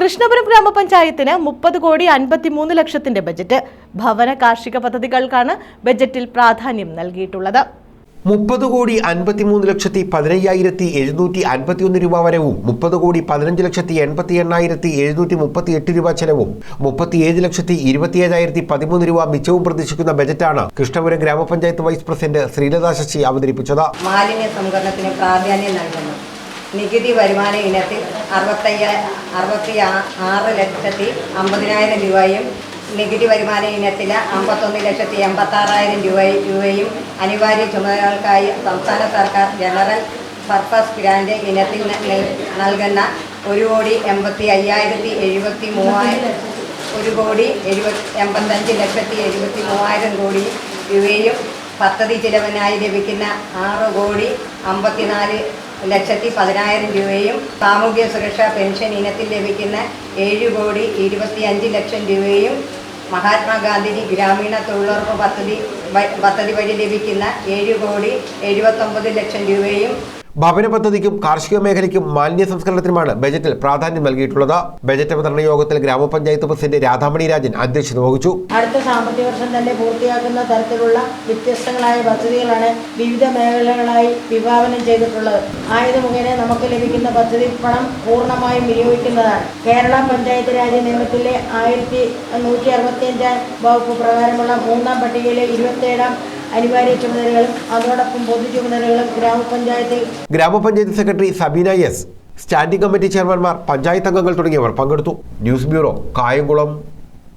കൃഷ്ണപുരം ഗ്രാമപഞ്ചായത്തിന് മുപ്പത് കോടി അൻപത്തിമൂന്ന് ലക്ഷത്തിന്റെ ബജറ്റ്. ഭവന കാർഷിക പദ്ധതികൾക്കാണ് ബജറ്റിൽ പ്രാധാന്യം നൽകിയിട്ടുള്ളത്. മുപ്പത് കോടി അൻപത്തിമൂന്ന് ലക്ഷത്തി പതിനയ്യായിരത്തി എഴുന്നൂറ്റി അൻപത്തിയൊന്ന് രൂപ വരവും മുപ്പത് കോടി പതിനഞ്ച് ലക്ഷത്തി എൺപത്തി എണ്ണായിരത്തി എഴുന്നൂറ്റി മുപ്പത്തി എട്ട് രൂപ ചെലവും മുപ്പത്തിയേഴ് ലക്ഷത്തി ഇരുപത്തിയേഴായിരത്തി പതിമൂന്ന് രൂപ മിച്ചവും പ്രതീക്ഷിക്കുന്ന ബജറ്റാണ് കൃഷ്ണപുരം ഗ്രാമപഞ്ചായത്ത് വൈസ് പ്രസിഡന്റ് ശ്രീലത ശശി അവതരിപ്പിച്ചത്. മാലിന്യ സംഭരണത്തിന് പ്രാധാന്യം നൽകുന്നു. നികുതി വരുമാന ഇനത്തിൽ അറുപത്തയ്യ അറുപത്തി ആറ് ലക്ഷത്തി അമ്പതിനായിരം രൂപയും നികുതി വരുമാന ഇനത്തിൽ അമ്പത്തൊന്ന് ലക്ഷത്തി എൺപത്താറായിരം രൂപ രൂപയും അനിവാര്യ ചുമതലകൾക്കായി സംസ്ഥാന സർക്കാർ ജനറൽ പർപ്പസ് ഗ്രാൻഡ് ഇനത്തിൽ നൽകുന്ന ഒരു കോടി എൺപത്തി അയ്യായിരത്തി എഴുപത്തി മൂവായിരം ഒരു കോടി എഴുപത്തി എൺപത്തഞ്ച് ലക്ഷത്തി എഴുപത്തി മൂവായിരം കോടി രൂപയും പദ്ധതി ചിലവിനായി ലഭിക്കുന്ന ആറ് കോടി അമ്പത്തിനാല് ലക്ഷത്തി പതിനായിരം രൂപയും സാമൂഹ്യ സുരക്ഷാ പെൻഷൻ ഇനത്തിൽ ലഭിക്കുന്ന ഏഴ് കോടി ഇരുപത്തി അഞ്ച് ലക്ഷം രൂപയും മഹാത്മാഗാന്ധി ഗ്രാമീണ തൊഴിലുറപ്പ് പദ്ധതി പദ്ധതി വഴി ലഭിക്കുന്ന ഏഴ് കോടി എഴുപത്തൊമ്പത് ലക്ഷം രൂപയും ഭവന പദ്ധതിക്കും കാർഷിക മേഖലയ്ക്കും മാലിന്യ സംസ്കരണത്തിനുമാണ് ബജറ്റിൽ പ്രാധാന്യം നൽകിയിട്ടുള്ളത്. ബജറ്റ് അവതരണ യോഗത്തിൽ ഗ്രാമപഞ്ചായത്ത് പ്രസിഡന്റ് രാധാമണി രാജൻ അധ്യക്ഷത വഹിച്ചു. അടുത്ത സാമ്പത്തിക വർഷം തന്നെ പൂർത്തിയാക്കുന്ന തരത്തിലുള്ള വ്യത്യസ്തങ്ങളായ പദ്ധതികളാണ് വിവിധ മേഖലകളായി വിഭാവനം ചെയ്തിട്ടുള്ളത്. ആയത് മുഖേന നമുക്ക് ലഭിക്കുന്ന പദ്ധതി പണം പൂർണമായും വിനിയോഗിക്കുന്നതാണ്. കേരള പഞ്ചായത്ത് രാജ് നിയമത്തിലെ ആയിരത്തി നൂറ്റി അറുപത്തിയഞ്ചാം വകുപ്പ് പ്രകാരമുള്ള മൂന്നാം പട്ടികയിലെ ഇരുപത്തേഴാം അനിവാര്യ ചുമതലകളും അതോടൊപ്പം പൊതു ചുമതലകളും ഗ്രാമപഞ്ചായത്തിൽ ഗ്രാമപഞ്ചായത്ത് secretary Sabeena S standing committee ചെയർമാൻമാർ panchayat അംഗങ്ങൾ തുടങ്ങിയവർ പങ്കെടുത്തു. News bureau Kayamkulam.